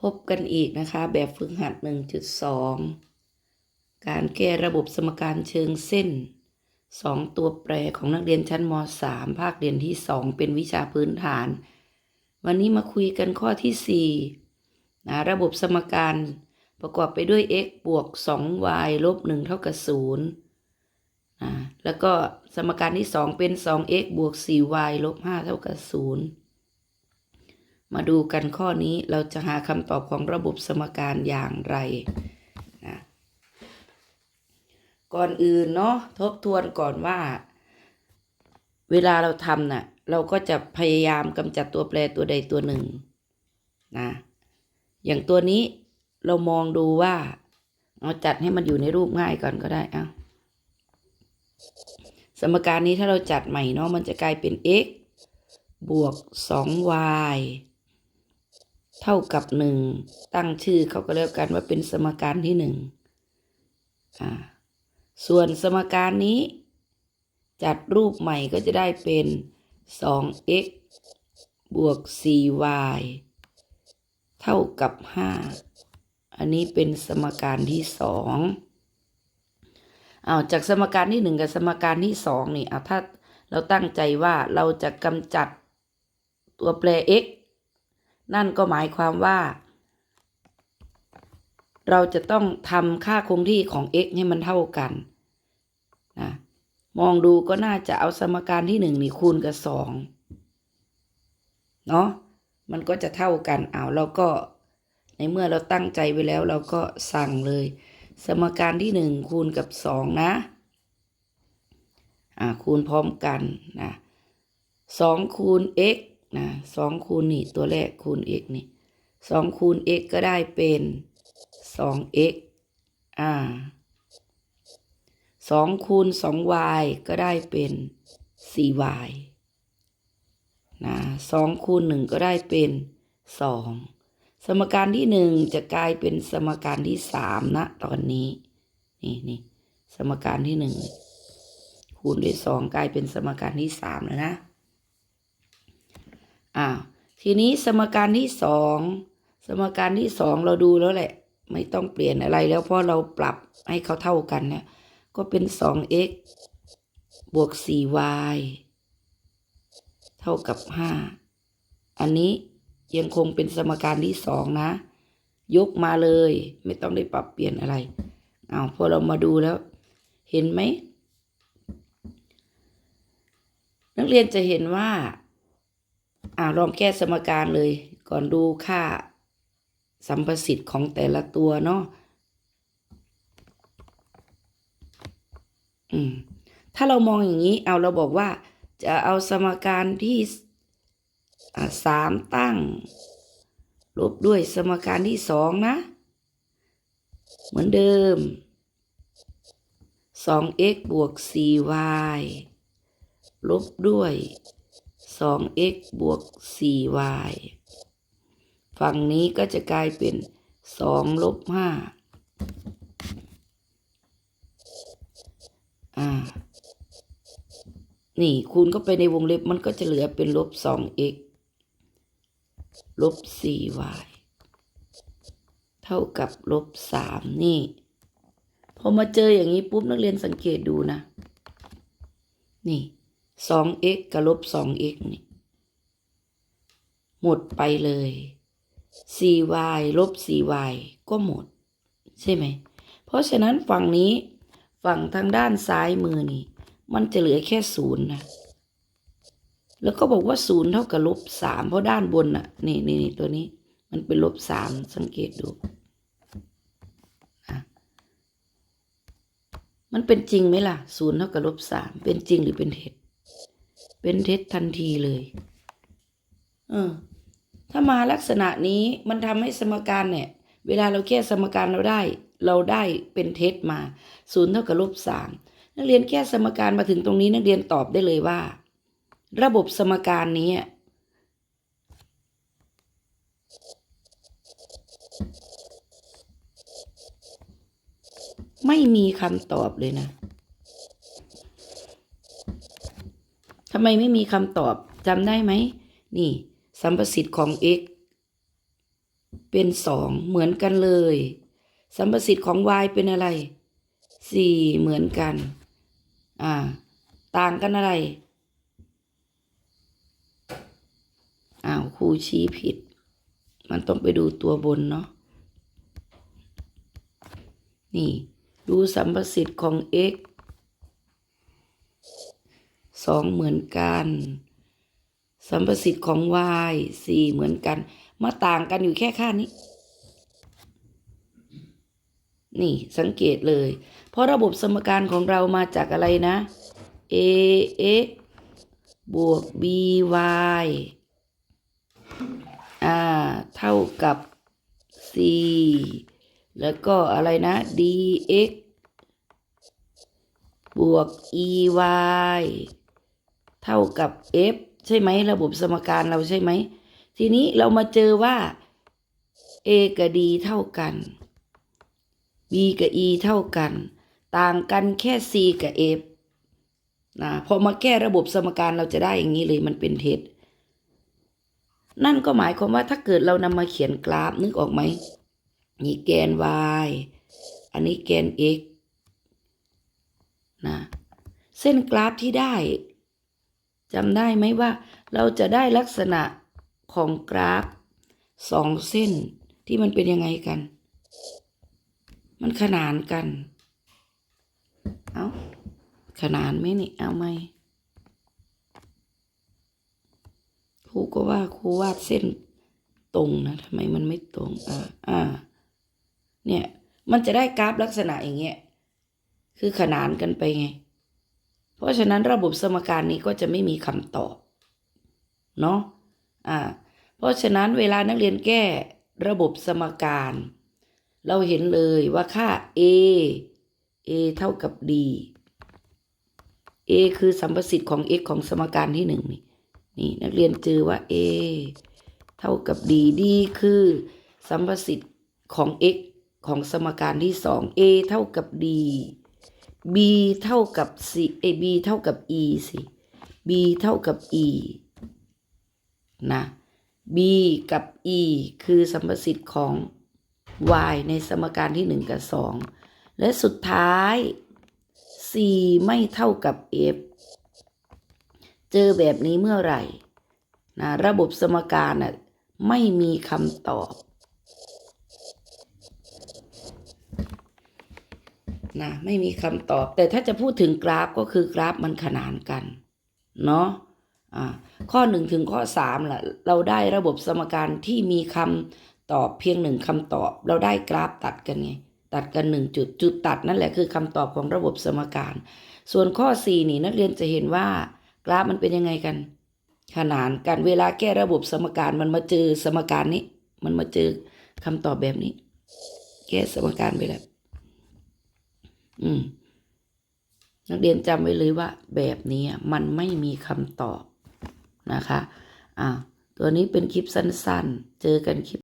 พบกันอีกนะคะ แบบฝึกหัด 1.2 การแก้ระบบสมการเชิงเส้น 2 ตัวแปรของนักเรียนชั้นม .3 ภาคเรียนที่ 2 เป็นวิชาพื้นฐาน วันนี้มาคุยกันข้อที่ 4 นะ ระบบสมการประกอบไปด้วย x บวก 2y ลบ 1 เท่ากับ 0 นะ แล้วก็สมการที่ 2 เป็น 2x บวก 4y ลบ 5 เท่ากับ 0 มาดูกันข้อนี้เราจะหาคำตอบของระบบสมการอย่างไรนะก่อนอื่นเนาะทบทวนก่อนว่า เวลาเราทำน่ะ เราก็จะพยายามกำจัดตัวแปรตัวใดตัวหนึ่งนะอย่างตัวนี้เรามองดูว่า เอาจัดให้มันอยู่ในรูปง่ายก่อนก็ได้เอาสมการนี้ถ้าเราจัดใหม่เนาะมันจะกลายเป็น x บวก 2y เท่ากับ1ตั้งชื่อเขาก็เรียกกันว่าเป็นสมการที่1อ่าส่วนสมการนี้ จัดรูปใหม่ก็จะได้เป็น 2x บวก 4y เท่ากับ 5 อันนี้เป็นสมการที่สองเอาจากสมการที่หนึ่งกับสมการที่สองนี่เอาถ้าเราตั้งใจว่าเราจะกำจัดตัวแปร x นั่นก็หมายความว่า เราจะต้องทำค่าคงที่ของ x ให้มันเท่ากันนะมองดูก็น่าจะเอาสมการที่หนึ่งนี่คูณกับสองเนาะมันก็จะเท่ากันเอาเราก็ในเมื่อเราตั้งใจไว้แล้วเราก็สั่งเลย สมการที่หนึ่งคูณกับสองนะอ่าคูณพร้อมกันนะสองคูณ x นะสองคูณนี่ตัวแรกคูณ x นี่สองคูณ x ก็ได้เป็นสอง x อ่าสองคูณสอง y ก็ได้เป็นสี่ y นะสองคูณหนึ่งก็ได้เป็นสองสมการที่หนึ่งจะกลายเป็นสมการที่สามนะตอนนี้ นี่นี่สมการที่หนึ่งคูณด้วยสองกลายเป็นสมการที่สามแล้วนะ อ้าทีนี้สมการที่สองสมการที่สองเราดูแล้วแหละ ไม่ต้องเปลี่ยนอะไรแล้วเพราะเราปรับให้เขาเท่ากันเนี่ย ก็เป็นสอง x บวกสี่ y เท่ากับห้าอันนี้ยังคงเป็นสมการที่สองนะ ยกมาเลย ไม่ต้องได้ปรับเปลี่ยนอะไร เอาพอเรามาดูแล้ว เห็นไหม นักเรียนจะเห็นว่า อ่าลองแก้สมการเลย ก่อนดูค่าสัมประสิทธิ์ของแต่ละตัวเนาะอืมถ้าเรามองอย่างนี้ เอาเราบอกว่า จะเอาสมการที่สามตั้ง ลบด้วยสมการที่สองนะ เหมือนเดิม 2x บวก 4y ลบด้วย 2x บวก 4y ฝั่งนี้ก็จะกลายเป็น 2 ลบ 5 อ่า นี่คูณเข้าไปในวงเล็บมันก็จะเหลือเป็นลบ 2x ลบ 4y เท่ากับลบ 3 นี่ พอมาเจออย่างนี้ปุ๊บนักเรียนสังเกตดูนะ นี่ 2x กับลบ 2x นี่หมดไปเลย 4y ลบ 4y ก็หมด ใช่ไหม เพราะฉะนั้นฝั่งนี้ฝั่งทางด้านซ้ายมือนี่ มันจะเหลือแค่ศูนย์นะ แล้วก็บอกว่าศูนย์เท่ากับลบสามเพราะด้านบนน่ะ นี่นี่นี่ตัวนี้ มันเป็นลบสามสังเกตดูมันเป็นจริงไหมล่ะศูนย์เท่ากับลบสามเป็นจริงหรือเป็นเท็จ เป็นเท็จทันทีเลยเออถ้ามาลักษณะนี้มันทำให้สมการเนี่ย เวลาเราแก้สมการเราได้ เราได้เป็นเท็จมาศูนย์เท่ากับลบสามนักเรียนแก้สมการมาถึงตรงนี้นักเรียนตอบได้เลยว่า ระบบสมการนี้ไม่มีคำตอบเลยนะำไมไม่มีคำตอบจำได้ไหม นี่ สัมประสิทธิ์ของ x เป็นสองเหมือนกันเลย สัมประสิทธิ์ของ y เป็นอะไรสี่เหมือนกัน อ่า ต่างกันอะไร อ้าวครูชี้ผิด มันต้องไปดูตัวบนเนาะ นี่ ดูสัมประสิทธิ์ของ x สองเหมือนกันสัมประสิทธิ์ของ y สี่เหมือนกัน มาต่างกันอยู่แค่ค่านี้ นี่สังเกตเลย เพราะระบบสมการของเรามาจากอะไรนะ ax บวก by อ่า เท่ากับ c แล้วก็อะไรนะ dx บวก ey เท่ากับ f ใช่ไหมระบบสมการเราใช่ไหม ทีนี้เรามาเจอว่า a กับ d เท่ากัน b กับ e เท่ากัน ต่างกันแค่ c กับ f นะพอมาแก้ระบบสมการเราจะได้อย่างนี้เลยมันเป็นเท็จนั่นก็หมายความว่าถ้าเกิดเรานำมาเขียนกราฟนึกออกไหมนี่แกน y อันนี้แกน x นะเส้นกราฟที่ได้ จำได้ไหมว่าเราจะได้ลักษณะของกราฟสองเส้นที่มันเป็นยังไงกัน มันขนานกัน เอาขนานไหมนี่เอาไหมครูก็ว่าครูวาดเส้นตรงนะทำไมมันไม่ตรงอ่าอ่า เนี่ย มันจะได้กราฟลักษณะอย่างเงี้ย คือขนานกันไปไง เพราะฉะนั้นระบบสมการนี้ก็จะไม่มีคำตอบเนาะอ่าเพราะฉะนั้นเวลานักเรียนแก้ระบบสมการ เราเห็นเลยว่าค่า a a เท่ากับ d a คือสัมประสิทธิ์ของ x ของสมการที่หนึ่งนี่นี่นักเรียนเจอว่า a เท่ากับ d d คือสัมประสิทธิ์ของ x ของสมการที่สอง a เท่ากับ d b เท่ากับ c a b เท่ากับ e สิ b เท่ากับ e นะ b กับ e คือสัมประสิทธิ์ของ y ในสมการที่ 1 กับ 2 และสุดท้าย c ไม่เท่ากับ f เจอแบบนี้เมื่อไหร่นะระบบสมการน่ะไม่มีคำตอบ นะไม่มีคำตอบ แต่ถ้าจะพูดถึงกราฟก็คือกราฟมันขนานกันเนาะอ่าข้อหนึ่งถึงข้อสามล่ะเราได้ระบบสมการที่มีคำตอบเพียงหนึ่งคำตอบ เราได้กราฟตัดกันไงตัดกันหนึ่งจุดจุดตัดนั่นแหละคือคำตอบของระบบสมการ ส่วนข้อสี่นี่นักเรียนจะเห็นว่ากราฟมันเป็นยังไงกัน ขนานกันเวลาแก้ระบบสมการมันมาเจอสมการนี้ มันมาเจอคำตอบแบบนี้ แก้สมการไปแล้ว อืม นักเรียนจำไว้เลยว่า แบบนี้มันไม่มีคำตอบนะคะ อ่า ตัวนี้เป็นคลิปสั้นๆ เจอกันคลิป